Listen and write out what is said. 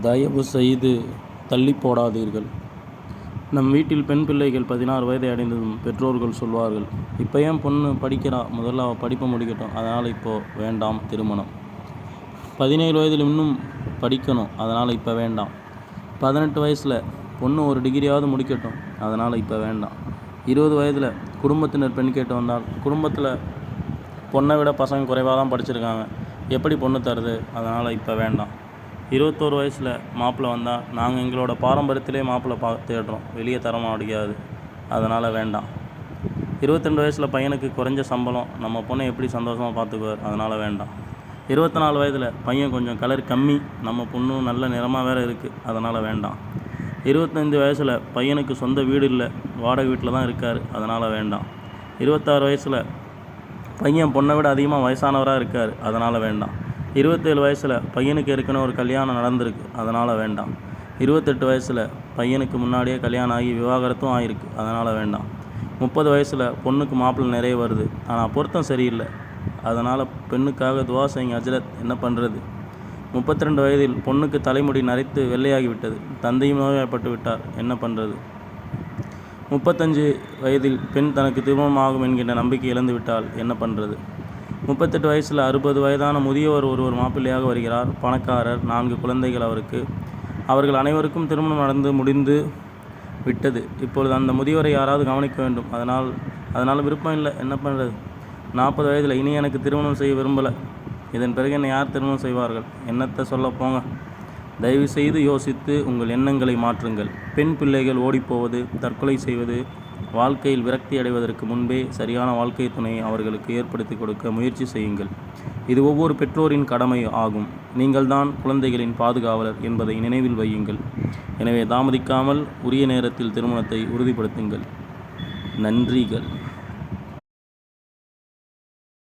தயவு செய்து தள்ளி போடாதீர்கள். நம் வீட்டில் பெண் பிள்ளைகள் பதினாறு வயதை அடைந்ததும் பெற்றோர்கள் சொல்வார்கள் இப்போ ஏன் பொண்ணு படிக்கிறா? முதல்ல அவள் படிப்பை முடிக்கட்டும். அதனால் இப்போது வேண்டாம் திருமணம். பதினேழு வயதில் இன்னும் படிக்கணும். அதனால் இப்போ வேண்டாம். பதினெட்டு வயசில் பொண்ணு ஒரு டிகிரியாவது முடிக்கட்டும். அதனால் இப்போ வேண்டாம். இருபது வயதில் குடும்பத்தினர் பெண் கேட்டு வந்தால் குடும்பத்தில் பொண்ணை விட பசங்க குறைவாக தான் படிச்சிருக்காங்க. எப்படி பொண்ணு தருது? அதனால் இப்போ வேண்டாம். இருபத்தோரு வயசில் மாப்பிள்ளை வந்தால் நாங்கள் எங்களோட பாரம்பரியத்திலே மாப்பிள்ளை பா தேடுறோம். வெளியே தரமாக முடியாது அதனால் வேண்டாம். இருபத்தெண்டு வயசில் பையனுக்கு குறைஞ்ச சம்பளம் நம்ம பொண்ணை எப்படி சந்தோஷமாக பார்த்துக்குவார்? அதனால் வேண்டாம். இருபத்தி நாலு வயதில் பையன் கொஞ்சம் கலர் கம்மி நம்ம பொண்ணும் நல்ல நிறமாக வேறு இருக்குது அதனால் வேண்டாம். இருபத்தஞ்சி வயசில் பையனுக்கு சொந்த வீடு இல்லை வாடகை வீட்டில் தான் இருக்கார். அதனால் வேண்டாம். இருபத்தாறு வயசில் பையன் பொண்ணை விட அதிகமாக வயசானவராக இருக்கார். அதனால் வேண்டாம். இருபத்தேழு வயசில் பையனுக்கு ஏற்கனவே ஒரு கல்யாணம் நடந்திருக்கு. அதனால் வேண்டாம். இருபத்தெட்டு வயசில் பையனுக்கு முன்னாடியே கல்யாணம் ஆகி விவாகரத்தும் ஆகிருக்கு அதனால் வேண்டாம். முப்பது வயசில் பொண்ணுக்கு மாப்பிள்ளை நிறைய வருது. ஆனால் பொருத்தம் சரியில்லை. அதனால் பெண்ணுக்காக துவா செய்யுங்க அஜரத் என்ன பண்ணுறது முப்பத்தி ரெண்டு வயதில் பொண்ணுக்கு தலைமுடி நரைத்து வெள்ளையாகி விட்டது. தந்தையும் நோய்வாய்ப்பட்டு விட்டார். என்ன பண்ணுறது முப்பத்தஞ்சு வயதில் பெண் தனக்கு திருமணம் ஆகும் என்கின்ற நம்பிக்கை இழந்து விட்டால் என்ன பண்ணுறது முப்பத்தெட்டு வயசில் அறுபது வயதான முதியவர் ஒருவர் மாப்பிள்ளையாக வருகிறார். பணக்காரர் நான்கு குழந்தைகள் அவருக்கு. அவர்கள் அனைவருக்கும் திருமணம் நடந்து முடிந்து விட்டது. இப்பொழுது அந்த முதியவரை யாராவது கவனிக்க வேண்டும். அதனால் அதனால் விருப்பம் இல்லை. என்ன பண்ணுறது நாற்பது வயதில் இனி எனக்கு திருமணம் செய்ய விரும்பலை. இதன் பிறகு என்னை யார் திருமணம் செய்வார்கள்? என்னத்தை சொல்ல போங்க. தயவு செய்து யோசித்து உங்கள் எண்ணங்களை மாற்றுங்கள். பெண் பிள்ளைகள் ஓடிப்போவது தற்கொலை செய்வது வாழ்க்கையில் விரக்தி அடைவதற்கு முன்பே சரியான வாழ்க்கை துணையை அவர்களுக்கு ஏற்படுத்தி கொடுக்க முயற்சி செய்யுங்கள். இது ஒவ்வொரு பெற்றோரின் கடமை ஆகும். நீங்கள்தான் குழந்தைகளின் பாதுகாவலர் என்பதை நினைவில் வையுங்கள். எனவே தாமதிக்காமல் உரிய நேரத்தில் திருமணத்தை உறுதிப்படுத்துங்கள். நன்றிகள்.